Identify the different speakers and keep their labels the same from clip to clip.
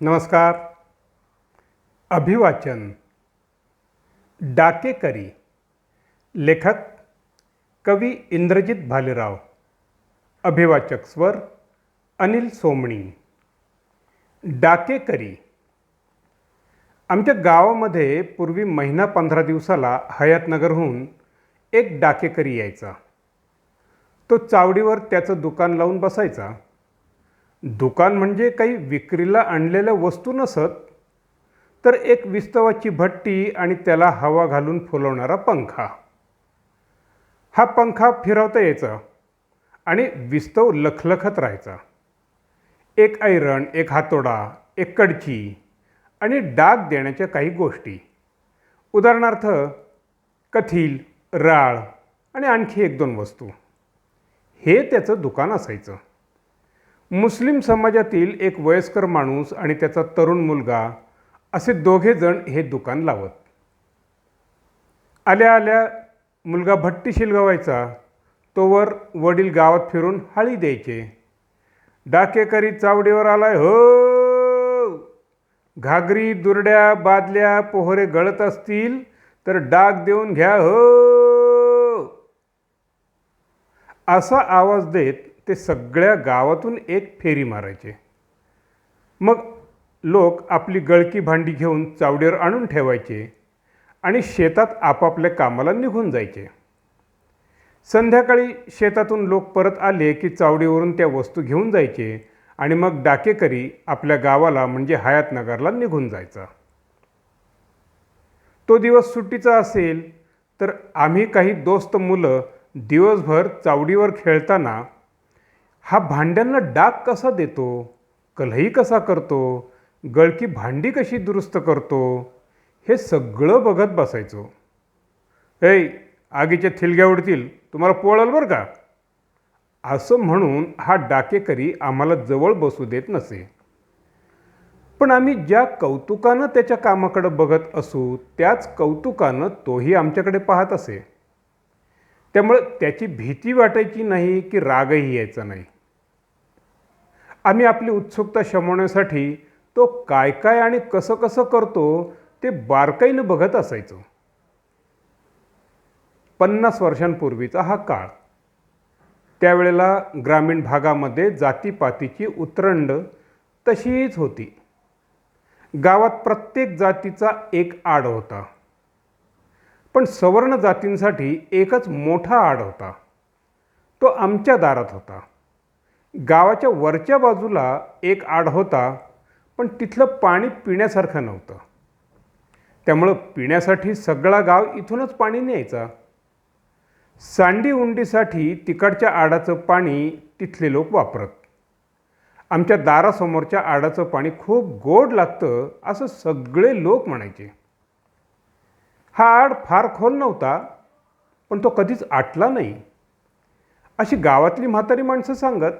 Speaker 1: नमस्कार. अभिवाचन. डाकेकरी. लेखक कवी इंद्रजित भालेराव. अभिवाचक स्वर अनिल सोमणी. डाकेकरी. आमच्या गावामध्ये पूर्वी महिना पंधरा दिवसाला हयातनगरहून एक डाकेकरी यायचा. तो चावडीवर त्याचं दुकान लावून बसायचा. दुकान म्हणजे काही विक्रीला आणलेल्या वस्तू नसत तर एक विस्तवाची भट्टी आणि त्याला हवा घालून फुलवणारा पंखा. हा पंखा फिरवता यायचा आणि विस्तव लखलखत राहायचा. एक ऐरण एक हातोडा एक कडची आणि डाग देण्याच्या काही गोष्टी. उदाहरणार्थ कथील राळ आणि आणखी एक दोन वस्तू. हे त्याचं दुकान असायचं. मुस्लिम समाजातील एक वयस्कर माणूस आणि त्याचा तरुण मुलगा असे दोघे जण हे दुकान लावत. आल्या आल्या मुलगा भट्टी शिलगवायचा. तोवर वडील गावात फिरून हाळी द्यायचे. डाकेकरी चावडीवर आलाय हो. घागरी दुरड्या बादल्या पोहरे गळत असतील तर डाग देऊन घ्या हो. असा आवाज देत ते सगळ्या गावातून एक फेरी मारायचे. मग लोक आपली गळकी भांडी घेऊन चावडीवर आणून ठेवायचे आणि शेतात आपापल्या कामाला निघून जायचे. संध्याकाळी शेतातून लोक परत आले की चावडीवरून त्या वस्तू घेऊन जायचे आणि मग डाकेकरी आपल्या गावाला म्हणजे हयातनगरला निघून जायचा. तो दिवस सुट्टीचा असेल तर आम्ही काही दोस्त मुलं दिवसभर चावडीवर खेळताना हा भांड्यांना डाग कसा देतो? कलही कसा करतो? गळकी भांडी कशी दुरुस्त करतो? हे सगळं बघत बसायचो. ऐ आगीच्या थिलग्या उडतील. तुम्हाला पोळाल बरं का? असं म्हणून हा डाकेकरी आम्हाला जवळ बसू देत नसे. पण आम्ही ज्या कौतुकानं त्याच्या कामाकडं बघत असू त्याच कौतुकानं तोही आमच्याकडे पाहत असे. त्यामुळे त्याची भीती वाटायची नाही की रागही यायचा नाही. आम्ही आपली उत्सुकता शमवण्यासाठी तो काय काय आणि कसं कसं करतो ते बारकाईनं बघत असायचो. पन्नास वर्षांपूर्वीचा हा काळ. त्यावेळेला ग्रामीण भागामध्ये जातीपातीची उतरंड तशीच होती. गावात प्रत्येक जातीचा एक आड होता. पण सवर्ण जातींसाठी एकच मोठा आड होता. तो आमच्या दारात होता. गावाच्या वरच्या बाजूला एक आड होता पण तिथलं पाणी पिण्यासारखं नव्हतं. त्यामुळं पिण्यासाठी सगळा गाव इथूनच पाणी न्यायचा. सांडी उंडीसाठी तिकडच्या आडाचं पाणी तिथले लोक वापरत. आमच्या दारासमोरच्या आडाचं पाणी खूप गोड लागतं असं सगळे लोक म्हणायचे. हा आड फार खोल नव्हता पण तो कधीच आटला नाही. अशी गावातली म्हातारी माणसं सांगत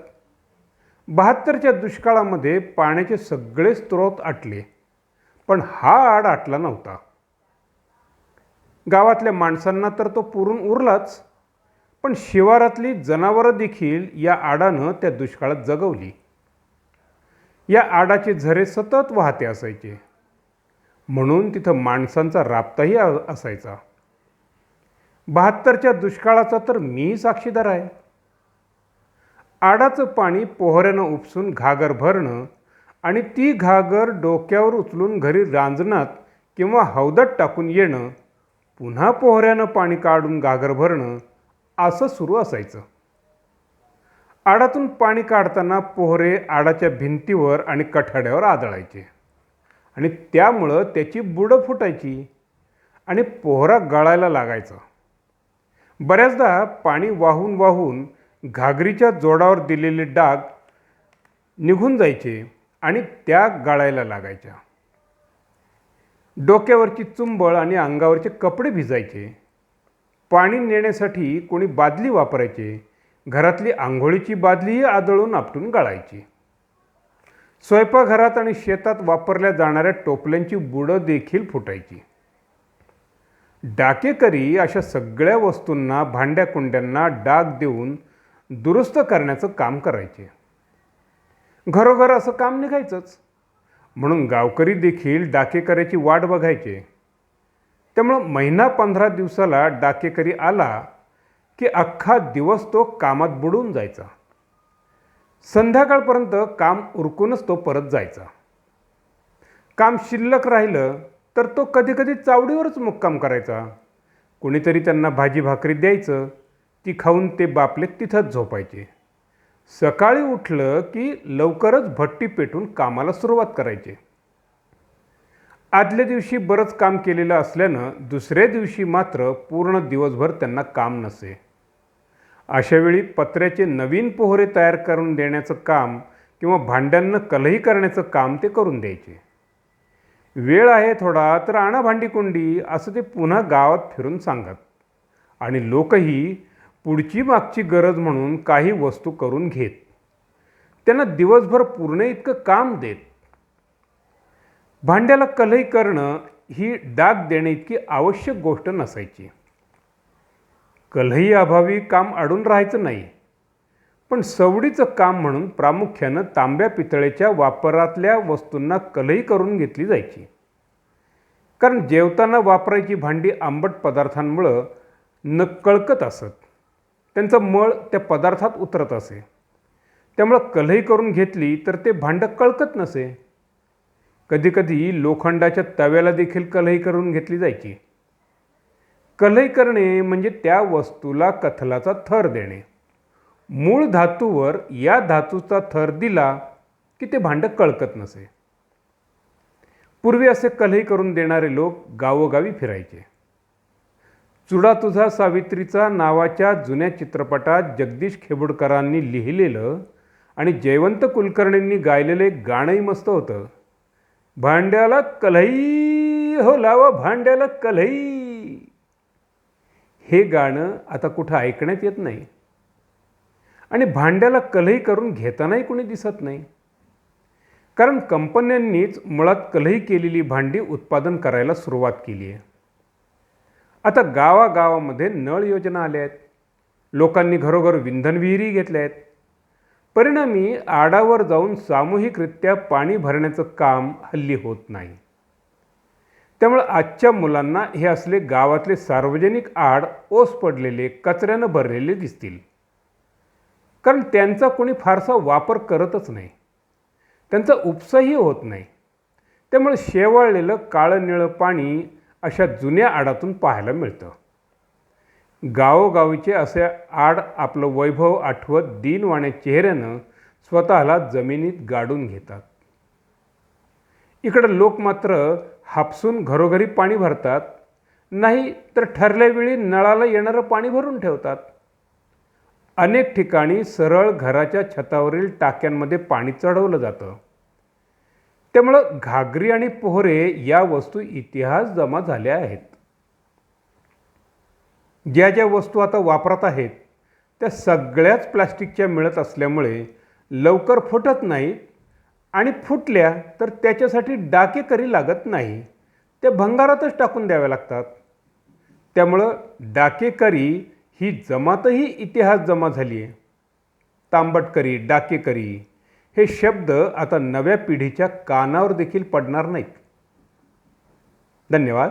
Speaker 1: बहात्तरच्या दुष्काळामध्ये पाण्याचे सगळे स्रोत आटले पण हा आड आटला नव्हता. गावातल्या माणसांना तर तो पुरून उरलाच पण शिवारातली जनावरं देखील या आडानं त्या दुष्काळात जगवली. या आडाचे झरे सतत वाहते असायचे. म्हणून तिथं माणसांचा राबताही असायचा. बहात्तरच्या दुष्काळाचा तर मी साक्षीदार आहे. आडाचं पाणी पोहऱ्यानं उपसून घागर भरणं आणि ती घागर डोक्यावर उचलून घरी रांजणात किंवा हौदात टाकून येणं पुन्हा पोहऱ्यानं पाणी काढून घागर भरणं असं सुरू असायचं. आडातून पाणी काढताना पोहरे आडाच्या भिंतीवर आणि कठाड्यावर आदळायचे. आणि त्यामुळं त्याची बुडं फुटायची आणि पोहरा गळायला लागायचा. बऱ्याचदा पाणी वाहून वाहून घागरीच्या जोडावर दिलेले डाग निघून जायचे आणि त्या गाळायला लागायच्या. डोक्यावरची चुंबळ आणि अंगावरचे कपडे भिजायचे. पाणी नेण्यासाठी कोणी बादली वापरायचे. घरातली आंघोळीची बादलीही आदळून आपटून गाळायची. स्वयंपाकघरात आणि शेतात वापरल्या जाणाऱ्या टोपल्यांची बुडं देखील फुटायची. डाकेकरी अशा सगळ्या वस्तूंना भांड्या कुंड्यांना डाग देऊन दुरुस्त करण्याचं काम करायचे. घरोघर असं काम निघायचंच. म्हणून गावकरी देखील डाकेकऱ्याची वाट बघायचे. त्यामुळं महिना पंधरा दिवसाला डाकेकरी आला की अख्खा दिवस तो कामात बुडून जायचा. संध्याकाळपर्यंत काम उरकूनच तो परत जायचा. काम शिल्लक राहिलं तर तो कधीकधी चावडीवरच मुक्काम करायचा. कोणीतरी त्यांना भाजी भाकरी द्यायचं. ती खाऊन ते बापले तिथंच झोपायचे. सकाळी उठलं की लवकरच भट्टी पेटून कामाला सुरुवात करायचे. आदल्या दिवशी बरंच काम केलेलं असल्यानं दुसऱ्या दिवशी मात्र पूर्ण दिवसभर त्यांना काम नसे. अशावेळी पत्र्याचे नवीन पोहरे तयार करून देण्याचं काम किंवा भांड्यांना कलही करण्याचं काम ते करून द्यायचे. वेळ आहे थोडा तर आणा भांडीकुंडी असं ते पुन्हा गावात फिरून सांगत. आणि लोकही पुढची मागची गरज म्हणून काही वस्तू करून घेत. त्यांना दिवसभर पूर्ण इतकं काम देत. भांड्याला कलही करणं ही डाग देणे इतकी आवश्यक गोष्ट नसायची. कलही अभावी काम अडून राहायचं नाही. पण सवडीचं काम म्हणून प्रामुख्यानं तांब्या पितळेच्या वापरातल्या वस्तूंना कलही करून घेतली जायची. कारण जेवताना वापरायची भांडी आंबट पदार्थांमुळं न कळकत असत. त्यांचं मळ त्या पदार्थात उतरत असे. त्यामुळं कलही करून घेतली तर ते भांडं कळकत नसे. कधीकधी लोखंडाच्या तव्याला देखील कलही करून घेतली जायची. कलही करणे म्हणजे त्या वस्तूला कथलाचा थर देणे. मूळ धातूवर या धातूचा थर दिला की ते भांडं कळकत नसे. पूर्वी असे कलही करून देणारे लोक गावोगावी फिरायचे. चुडा तुझा सावित्रीचा नावाच्या जुन्या चित्रपटात जगदीश खेबुडकरांनी लिहिलेलं आणि जयवंत कुलकर्णींनी गायलेलं एक गाणंही मस्त होतं. भांड्याला कलही हो लावा भांड्याला कलई हे गाणं आता कुठं ऐकण्यात येत नाही. आणि भांड्याला कलई करून घेतानाही कोणी दिसत नाही. कारण कंपन्यांनीच मुळात कलही केलेली भांडी उत्पादन करायला सुरुवात केली आहे. आता गावागावामध्ये नळ योजना आल्या आहेत. लोकांनी घरोघर विंधन विहिरी घेतल्या आहेत. परिणामी आडावर जाऊन सामूहिकरित्या पाणी भरण्याचं काम हल्ली होत नाही. त्यामुळे आजच्या मुलांना हे असले गावातले सार्वजनिक आड ओस पडलेले कचऱ्यानं भरलेले दिसतील. कारण त्यांचा कोणी फारसा वापर करतच नाही. त्यांचा उपसाही होत नाही. त्यामुळे शेवाळलेलं काळं निळं पाणी अशा जुन्या आडातून पाहायला मिळतं. गावोगावीचे असे आड आपलं वैभव आठवत दिनवाण्या चेहऱ्यानं स्वतःला जमिनीत गाडून घेतात. इकडं लोक मात्र हापसून घरोघरी पाणी भरतात. नाही तर ठरल्या वेळी नळाला येणारं पाणी भरून ठेवतात. अनेक ठिकाणी सरळ घराच्या छतावरील टाक्यांमध्ये पाणी चढवलं जातं. त्यामुळं घागरी आणि पोहरे या वस्तू इतिहास जमा झाल्या आहेत. ज्या ज्या वस्तू आता वापरात आहेत त्या सगळ्याच प्लास्टिकच्या मिळत असल्यामुळे लवकर फुटत नाहीत आणि फुटल्या तर त्याच्यासाठी डाकेकरी लागत नाही त्या भंगारातच टाकून द्याव्या लागतात. त्यामुळं डाकेकरी ही जमातही इतिहास जमा झाली आहे तांबटकरी डाकेकरी हे शब्द आता नव्या पिढीच्या कानावर देखील पडणार नाहीत. धन्यवाद.